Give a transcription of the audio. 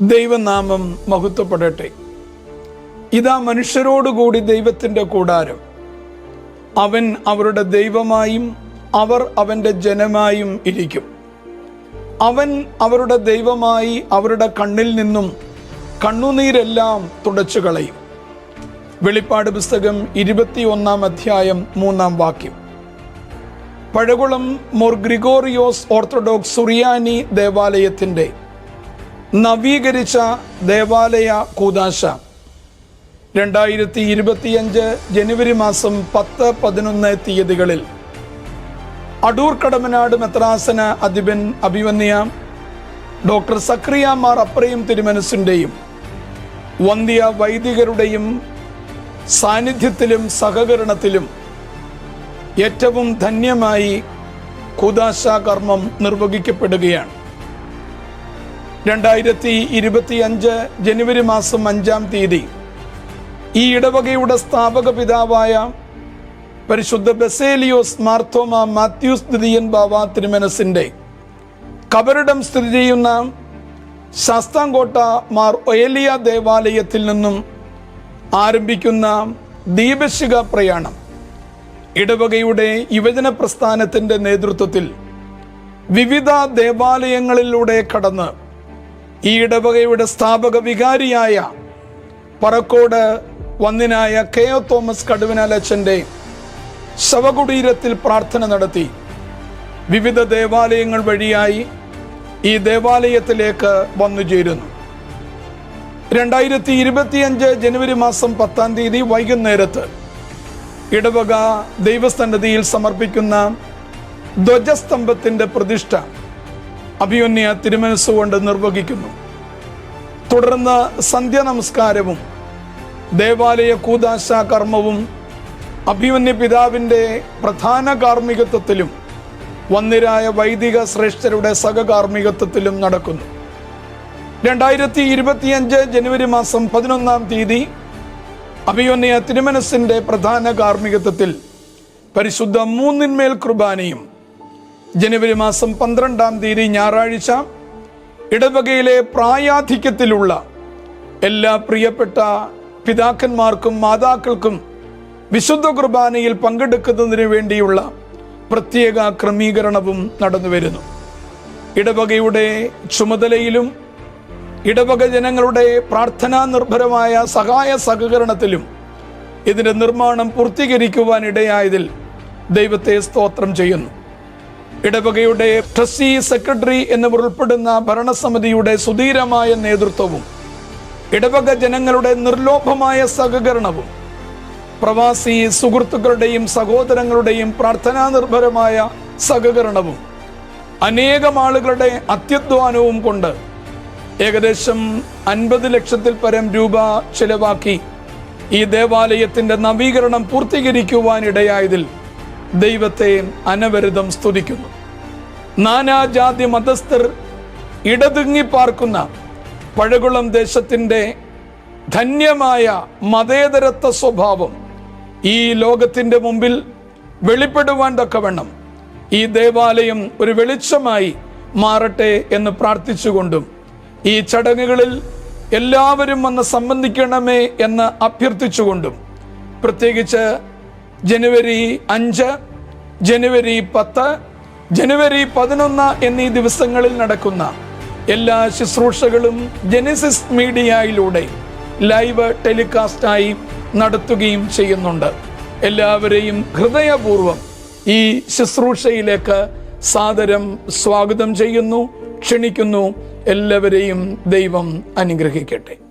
ദൈവനാമം മഹത്വപ്പെടട്ടെ. ഇതാ മനുഷ്യരോടുകൂടി ദൈവത്തിന്റെ കൂടാരം. അവൻ അവരുടെ ദൈവമായും അവർ അവന്റെ ജനമായും ഇരിക്കും. അവൻ അവരുടെ ദൈവമായി അവരുടെ കണ്ണിൽ നിന്നും കണ്ണുനീരെല്ലാം തുടച്ചു കളയും. വെളിപ്പാട് പുസ്തകം ഇരുപത്തിയൊന്നാം അധ്യായം മൂന്നാം വാക്യം. പഴകുളം മോർ ഗ്രിഗോറിയോസ് ഓർത്തഡോക്സ് സുറിയാനി ദേവാലയത്തിന്റെ നവീകരിച്ച ദേവാലയ കൂതാശ. രണ്ടായിരത്തി ഇരുപത്തിയഞ്ച് ജനുവരി മാസം പത്ത് പതിനൊന്ന് തീയതികളിൽ. അടൂർ കടമനാട് മെത്രാസന അധിപൻ അഭിവന്യ ഡോക്ടർ സക്രിയ മാർ അപ്രയും തിരുമനസിന്റെയും വന്ധ്യ വൈദികരുടെയും സാന്നിധ്യത്തിലും സഹകരണത്തിലും ഏറ്റവും ധന്യമായി കൂതാശ കർമ്മം നിർവഹിക്കപ്പെടുകയാണ്. രണ്ടായിരത്തി ഇരുപത്തി അഞ്ച് ജനുവരി മാസം അഞ്ചാം തീയതി ഈ ഇടവകയുടെ സ്ഥാപക പിതാവായ പരിശുദ്ധ ബസേലിയോസ് മാർത്തോമ മാത്യൂസ് ദ്വിതീയൻ ബാവ തിരുമനസിന്റെ കബറിടം സ്ഥിതി ചെയ്യുന്ന ശാസ്താംകോട്ട മാർ ഒയലിയ ദേവാലയത്തിൽ നിന്നും ആരംഭിക്കുന്ന ദീപശിക പ്രയാണം. ഇടവകയുടെ യുവജന പ്രസ്ഥാനത്തിന്റെ നേതൃത്വത്തിൽ വിവിധ ദേവാലയങ്ങളിലൂടെ കടന്ന് ഈ ഇടവകയുടെ സ്ഥാപക വികാരിയായ പറക്കോട് വന്നിനായ കെ ഒ തോമസ് കടുവനാൽ അച്ഛന്റെ ശവകുടീരത്തിൽ പ്രാർത്ഥന നടത്തി. വിവിധ ദേവാലയങ്ങൾ വഴിയായി ഈ ദേവാലയത്തിലേക്ക് വന്നു ചേരുന്നു. രണ്ടായിരത്തി ഇരുപത്തിയഞ്ച് ജനുവരി മാസം പത്താം തീയതി വൈകുന്നേരത്ത് ഇടവക ദൈവസന്നതിയിൽ സമർപ്പിക്കുന്ന ധ്വജസ്തംഭത്തിന്റെ പ്രതിഷ്ഠ അഭിമന്യ തിരുമനസ്സുകൊണ്ട് നിർവഹിക്കുന്നു. തുടർന്ന് സന്ധ്യ നമസ്കാരവും ദേവാലയ കൂതാശ കർമ്മവും അഭിമന്യ പിതാവിന്റെ പ്രധാന കാർമ്മികത്വത്തിലും വന്നിരായ വൈദിക ശ്രേഷ്ഠരുടെ സഹകാർമ്മികത്വത്തിലും നടക്കുന്നു. രണ്ടായിരത്തി ഇരുപത്തിയഞ്ച് ജനുവരി മാസം പതിനൊന്നാം തീയതി അഭിമന്യ തിരുമനസിന്റെ പ്രധാന കാർമ്മികത്വത്തിൽ പരിശുദ്ധ മൂന്നിന്മേൽ കുർബാനയും ജനുവരി മാസം പന്ത്രണ്ടാം തീയതി ഞായറാഴ്ച ഇടവകയിലെ പ്രായാധിക്യത്തിലുള്ള എല്ലാ പ്രിയപ്പെട്ട പിതാക്കന്മാർക്കും മാതാക്കൾക്കും വിശുദ്ധ കുർബാനയിൽ പങ്കെടുക്കുന്നതിന് വേണ്ടിയുള്ള പ്രത്യേക ക്രമീകരണവും നടന്നു വരുന്നു. ഇടവകയുടെ ചുമതലയിലും ഇടവക ജനങ്ങളുടെ പ്രാർത്ഥനാ നിർഭരമായ സഹായ സഹകരണത്തിലും ഇതിന്റെ നിർമ്മാണം പൂർത്തീകരിക്കുവാൻ ഇടയായതിൽ ദൈവത്തെ സ്തോത്രം ചെയ്യുന്നു. ഇടവകയുടെ ട്രസ്റ്റി സെക്രട്ടറി എന്നിവർ ഉൾപ്പെടുന്ന ഭരണസമിതിയുടെ സുധീരമായ നേതൃത്വവും ഇടവക ജനങ്ങളുടെ നിർലോഭമായ സഹകരണവും പ്രവാസി സുഹൃത്തുക്കളുടെയും സഹോദരങ്ങളുടെയും പ്രാർത്ഥനാ നിർഭരമായ സഹകരണവും അനേകം ആളുകളുടെ അത്യധ്വാനവും കൊണ്ട് ഏകദേശം അൻപത് ലക്ഷത്തിൽ പരം രൂപ ചിലവാക്കി ഈ ദേവാലയത്തിന്റെ നവീകരണം പൂർത്തീകരിക്കുവാൻ ഇടയായതിൽ ദൈവത്തെ അനവരതം സ്തുതിക്കുന്നു. നാനാജാതി മതസ്ഥർ ഇടതുങ്ങി പാർക്കുന്ന പഴകുളം ദേശത്തിന്റെ ധന്യമായ മതേതരത്വ സ്വഭാവം ഈ ലോകത്തിന്റെ മുമ്പിൽ വെളിപ്പെടുവാൻ തക്കവണ്ണം ഈ ദേവാലയം ഒരു വെളിച്ചമായി മാറട്ടെ എന്ന് പ്രാർത്ഥിച്ചുകൊണ്ടും ഈ ചടങ്ങുകളിൽ എല്ലാവരും വന്ന് സംബന്ധിക്കണമേ എന്ന് അഭ്യർത്ഥിച്ചുകൊണ്ടും പ്രത്യേകിച്ച് ജനുവരി അഞ്ച് ജനുവരി പത്ത് ജനുവരി പതിനൊന്ന് എന്നീ ദിവസങ്ങളിൽ നടക്കുന്ന എല്ലാ ശുശ്രൂഷകളും ജെനിസിസ് മീഡിയയിലൂടെ ലൈവ് ടെലികാസ്റ്റായി നടത്തുകയും ചെയ്യുന്നുണ്ട്. എല്ലാവരെയും ഹൃദയപൂർവം ഈ ശുശ്രൂഷയിലേക്ക് സാദരം സ്വാഗതം ചെയ്യുന്നു. ക്ഷണിക്കുന്നു. എല്ലാവരെയും ദൈവം അനുഗ്രഹിക്കട്ടെ.